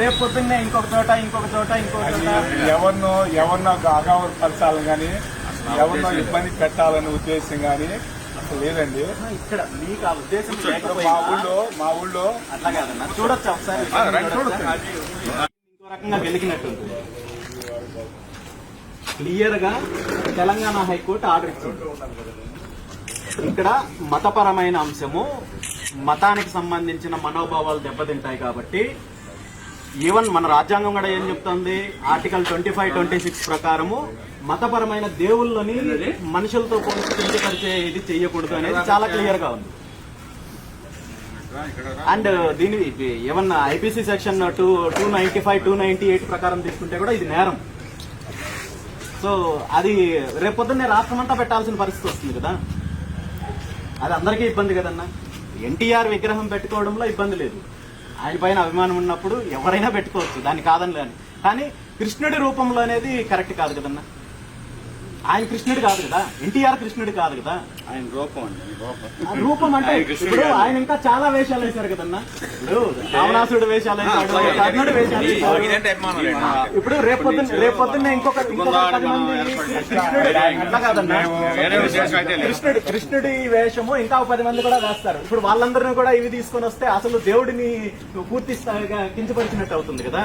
రేపు పొద్దున్నే ఇంకొక చోట ఇంకొక చోట ఇంకొక చోట. ఎవరినో ఎవరినో అగౌరవపరచాలని కానీ ఎవరినో ఇబ్బంది పెట్టాలనే ఉద్దేశం కానీ అసలు లేదండి. ఇక్కడ మీకు ఆ ఉద్దేశం మా ఊళ్ళో మా ఊళ్ళో అట్లా కాదన్న చూడొచ్చు ఒకసారి? ఇంకో రకంగా గెలికినట్టుంది క్లియర్గా తెలంగాణ హైకోర్టు ఆర్డర్ ఇచ్చింది. ఇక్కడ మతపరమైన అంశము మతానికి సంబంధించిన మనోభావాలు దెబ్బతింటాయి కాబట్టి ఈవెన్ మన రాజ్యాంగం కూడా ఏం చెప్తుంది? Article twenty five twenty six ప్రకారము మతపరమైన దేవుళ్ళని మనుషులతో పోల్చి కించపరిచే ఇది చేయకూడదు అనేది చాలా క్లియర్గా ఉంది. అండ్ దీని ఇది ఏమన్నా IPC section two two ninety five two ninety eight ప్రకారం తీసుకుంటే కూడా ఇది నేరం. సో అది రేపొద్దున్నే రాష్ట్రం అంతా పెట్టాల్సిన పరిస్థితి వస్తుంది కదా? అది అందరికీ ఇబ్బంది కదన్నా? ఎన్టీఆర్ విగ్రహం పెట్టుకోవడంలో ఇబ్బంది లేదు. ఆయన పైన అభిమానం ఉన్నప్పుడు ఎవరైనా పెట్టుకోవచ్చు దాన్ని కాదని కానీ కృష్ణుడి రూపంలో అనేది కరెక్ట్ కాదు కదన్నా. ఆయన కృష్ణుడు కాదు కదా. ఎన్టీఆర్ కృష్ణుడు కాదు కదా. ఆయన రూపం అండి రూపం. రూపం అంటే ఇప్పుడు. ఆయన ఇంకా చాలా వేషాలు వేశారు కదన్నా. ఇప్పుడు రావణాసుడు వేషాలు వేశాడు కర్ణుడు వేషాలు. ఇప్పుడు రేపొద్దున రేపొద్దున్న ఇంకొక ఇంకొక పది మంది కృష్ణుడు అట్లా కాదన్నా కృష్ణుడు కృష్ణుడి వేషము ఇంకా ఒక పది మంది కూడా వేస్తారు. ఇప్పుడు వాళ్ళందరినీ కూడా ఇవి తీసుకొని వస్తే అసలు దేవుడిని పూర్తి స్థాయిగా కించపరిచినట్టు అవుతుంది కదా.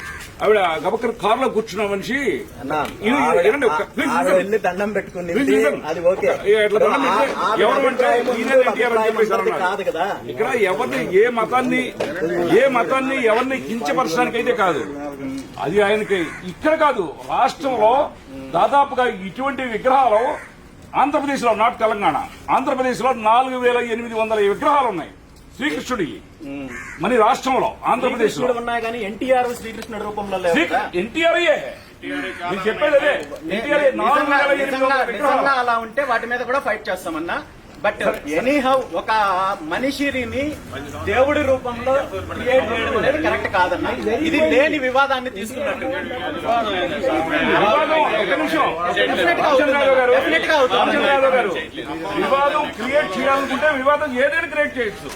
ఆవిడ గబక్కర కారులో కూర్చున్న మనిషి. వెళ్ళి దండం పెట్టుకుని. అది ఓకే. కాదు కదా ఇక్కడ ఎవరిని ఏ మతాన్ని ఏ మతాన్ని ఎవరిని కించపరచడానికి అయితే కాదు అది ఆయనకి ఇక్కడ కాదు రాష్ట్రంలో దాదాపుగా ఇటువంటి విగ్రహాలు ఆంధ్రప్రదేశ్లో నాట్ తెలంగాణ ఆంధ్రప్రదేశ్లో నాలుగు వేల ఎనిమిది వందల విగ్రహాలు ఉన్నాయి శ్రీకృష్ణుడి. మన రాష్ట్రంలో ఆంధ్రప్రదేశ్లో ఉన్నాయి కానీ ఎన్టీఆర్ శ్రీకృష్ణుడి రూపంలో? ఎన్టీఆర్ చెప్పేది ఎన్టీఆర్ అలా ఉంటే వాటి మీద కూడా ఫైట్ చేస్తామన్నా. బట్ ఎనీహౌ ఒక మనిషిని దేవుడి రూపంలో క్రియేట్ చేయడం అనేది కరెక్ట్ కాదన్న. ఇది లేని వివాదాన్ని తీసుకున్నట్టు. వివాదం గా అవుతుంది. క్రియేట్ చేయాలనుకుంటే వివాదం ఏదైనా క్రియేట్ చేయొచ్చు.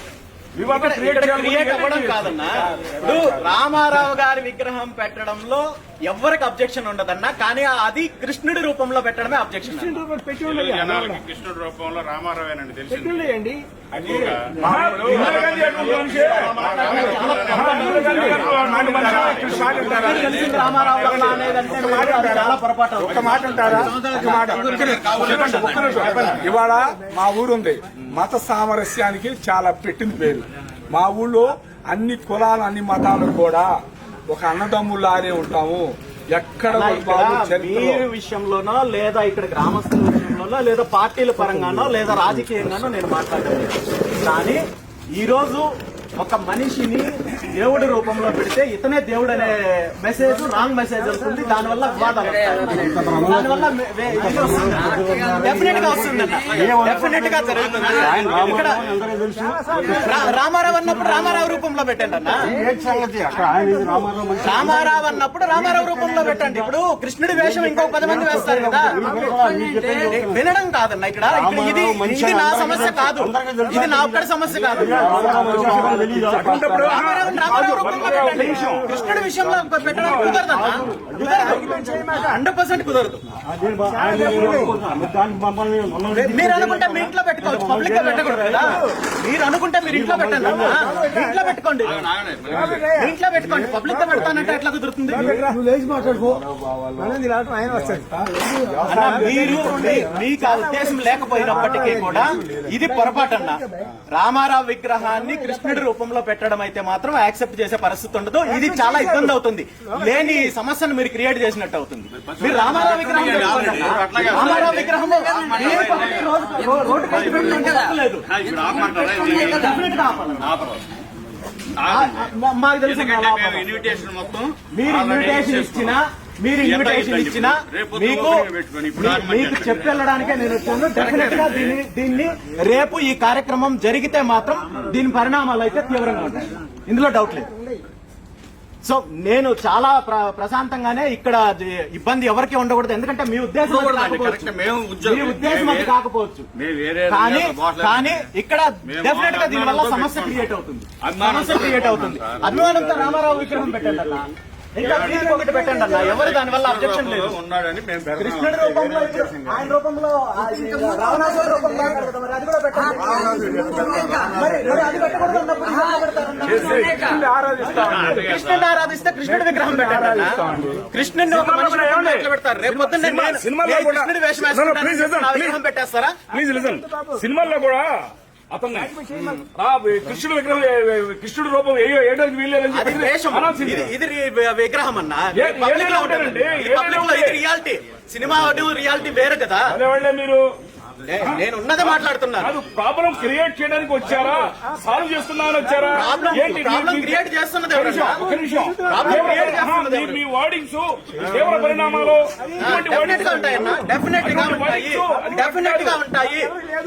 క్రియేట్ అవ్వడం కాదన్నా. ఇప్పుడు రామారావు గారి విగ్రహం పెట్టడంలో ఎవరికి అబ్జెక్షన్ ఉండదన్నా. కానీ అది కృష్ణుడి రూపంలో పెట్టడమే అబ్జెక్షన్ కృష్ణుడి రూపంలో రామారావేనండి తెలిసింది. ఇవాళ మా ఊరు ఉంది మత సామరస్యానికి చాలా పెట్టింది పేరు. మా ఊళ్ళో అన్ని కులాలు అన్ని మతాలు కూడా ఒక అన్నదమ్ములానే ఉంటాము. ఎక్కడ మీరు విషయంలోనో లేదా ఇక్కడ గ్రామస్తుల విషయంలోనో లేదా పార్టీల పరంగానో లేదా రాజకీయంగానో నేను మాట్లాడడం లేదు. కానీ ఈ రోజు ఒక మనిషిని దేవుడి రూపంలో పెడితే ఇతనే దేవుడు అనే మెసేజ్ రాంగ్ మెసేజ్ వస్తుంది. దానివల్ల వివాదాలు దానివల్ల డెఫినెట్గా డెఫినెట్గా జరుగుతుంది. ఇక్కడ రామారావు అన్నప్పుడు రామారావు రూపంలో పెట్టండి అన్న రామారావు అన్నప్పుడు రామారావు రూపంలో పెట్టండి. ఇప్పుడు కృష్ణుడి వేషం ఇంకో పది మంది వేస్తారు కదా. వినడం కాదన్న ఇక్కడ. ఇక్కడ ఇది ఇది నా సమస్య కాదు. ఇది నా ఒక్కడి సమస్య కాదు. రామారావు రామారావు రూపంలో పెట్టండి. కృష్ణుడి విషయంలో పెట్టడానికి కుదరదన్న హండ్రెడ్ పర్సెంట్ కుదరదు. మీరు అనుకుంటే మీ ఇంట్లో పెట్టుకోవచ్చు. పబ్లిక్గా పెట్టకూడదు కదా. మీరు అనుకుంటే మీరు ఇంట్లో పెట్టండి. ఇంట్లో పెట్టుకోండి. ఇంట్లో పెట్టుకోండి. పబ్లిక్గా పెడతానంటే ఎట్లా కుదురుతుంది? అన్న, మీరు మీ- మీకు ఆ ఉద్దేశం లేకపోయినప్పటికీ కూడా ఇది పొరపాటు అన్న రామారావు విగ్రహాన్ని కృష్ణుడి రూపంలో పెట్టడం అయితే మాత్రం యాక్సెప్ట్ చేసే పరిస్థితి ఉండదు. ఇది చాలా ఇబ్బంది అవుతుంది. లేని సమస్యను మీరు క్రియేట్ చేసినట్టు అవుతుంది. మీరు రామారావు విగ్రహం. రామారావు విగ్రహం మా- మాకు తెలుసు మీరు ఇన్విటేషన్. ఇచ్చినా మీరు ఇన్విటేషన్ ఇచ్చినా మీకు మీకు అంటే. చెప్పెళ్ళడానికే నేను వచ్చాను. డెఫినెట్గా దీన్ని దీన్ని రేపు ఈ కార్యక్రమం జరిగితే మాత్రం దీని పరిణామాలు అయితే తీవ్రంగా ఉంటాయి. ఇందులో డౌట్ లేదు. సో నేను చాలా ప్ర- ప్రశాంతంగానే ఇక్కడ ఇబ్బంది ఎవరికి ఉండకూడదు. ఎందుకంటే మీ ఉద్దేశం మీ ఉద్దేశం అది కాకపోవచ్చు. కానీ కానీ ఇక్కడ డెఫినెట్గా దీని వల్ల అభిమానంతో సమస్య. క్రియేట్ అవుతుంది. సమస్య క్రియేట్ అవుతుంది. అభిమానంతో రామారావు విగ్రహం అన్న ఇంకా దీనికి ఒకటి పెట్టండి అన్న. ఎవరు దాని వల్ల అబ్జెక్షన్ లేదు. ఉన్నాడని మేము. కృష్ణుడి రూపంలో ఇప్పుడు ఆయన రూపంలో ఆ రావణాసురుడి రూపంలో ఉన్నాడు కదా, మరి అది కూడా పెట్టండి. మరి మరి అది పెట్టకూడదు అన్నప్పుడు ఇది ఎలా పెడతారన్న? కృష్ణుడిని ఆరాధిస్తే కృష్ణుడి విగ్రహం కృష్ణుడిని ఒక మనిషి రూపంలో ఎట్లా పెడతారు? రేపు పొద్దున్న సినిమాలో కృష్ణుడి వేషం వేసుకుంటాను. విగ్రహం పెట్టేస్తారా? ప్లీజ్ లిసన్ సినిమాల్లో కూడా అతన్ని కృష్ణుడు విగ్రహం కృష్ణుడు రూపం వేయడానికి వీల్లేదని చెప్పి. ఇది విగ్రహం అన్న. సినిమా రియాలిటీ వేరు కదా. మీరు నేను ఉన్నదే మాట్లాడుతున్నాను. కాదు ప్రాబ్లం క్రియేట్ చేయడానికి వచ్చారా? సాల్వ్ చేస్తున్నారని వచ్చారా? క్రియేట్ చేస్తున్నది మీ- వర్డింగ్స్ తీవ్ర పరిణామాలు డెఫినెట్గా ఉంటాయి డెఫినెట్గా ఉంటాయి.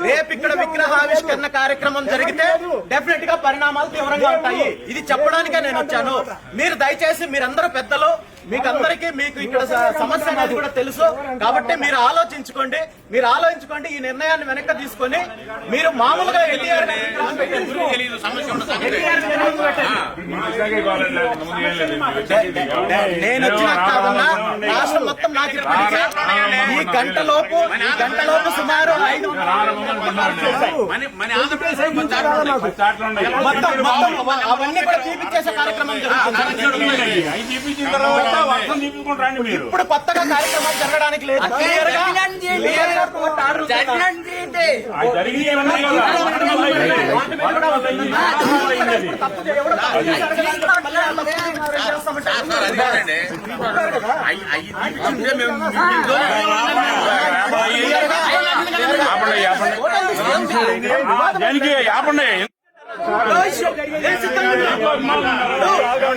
రేపు ఇక్కడ విగ్రహావిష్కరణ కార్యక్రమం జరిగితే డెఫినెట్గా పరిణామాలు తీవ్రంగా ఉంటాయి. ఇది చెప్పడానికే నేను వచ్చాను. మీరు దయచేసి మీరందరూ పెద్దలు మీకు అందరికీ మీకు ఇక్కడ సమస్య అనేది కూడా తెలుసు. కాబట్టి మీరు ఆలోచించుకోండి. మీరు ఆలోచించుకోండి. ఈ నిర్ణయాన్ని వెనక్కి తీసుకొని మీరు మామూలుగా ఎన్టీఆర్ నేను వచ్చిన కాదన్నా రాష్ట్రం మొత్తం నాకు ఈ గంట లోపు ఈ గంట లోపు సుమారు ఐదు. మొత్తం మొత్తం అవన్నీ కూడా తీపిచ్చేసే కార్యక్రమం జరుగుతుంది ఇప్పుడు కొత్తగా కార్యక్రమాలు జరగడానికి లేదు క్లియర్గా క్లియర్గా కోర్టు ఆర్డర్. తప్పు దేనికి ఆపండి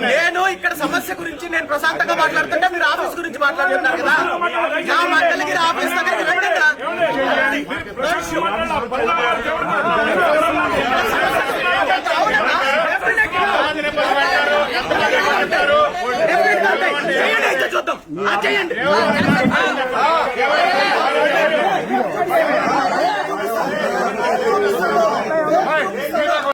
నేను ఇక్కడ సమస్య గురించి నేను ప్రశాంతంగా మాట్లాడుతుంటే మీరు ఆఫీస్ గురించి మాట్లాడుతున్నారు కదా. నా మండలిగిరి ఆఫీస్ దగ్గరికి రండి ఇక్కడ. అవునన్నా? Definitely గా ఉంటాయి. చేయండి అయితే చూద్దాం ఆ, చేయండి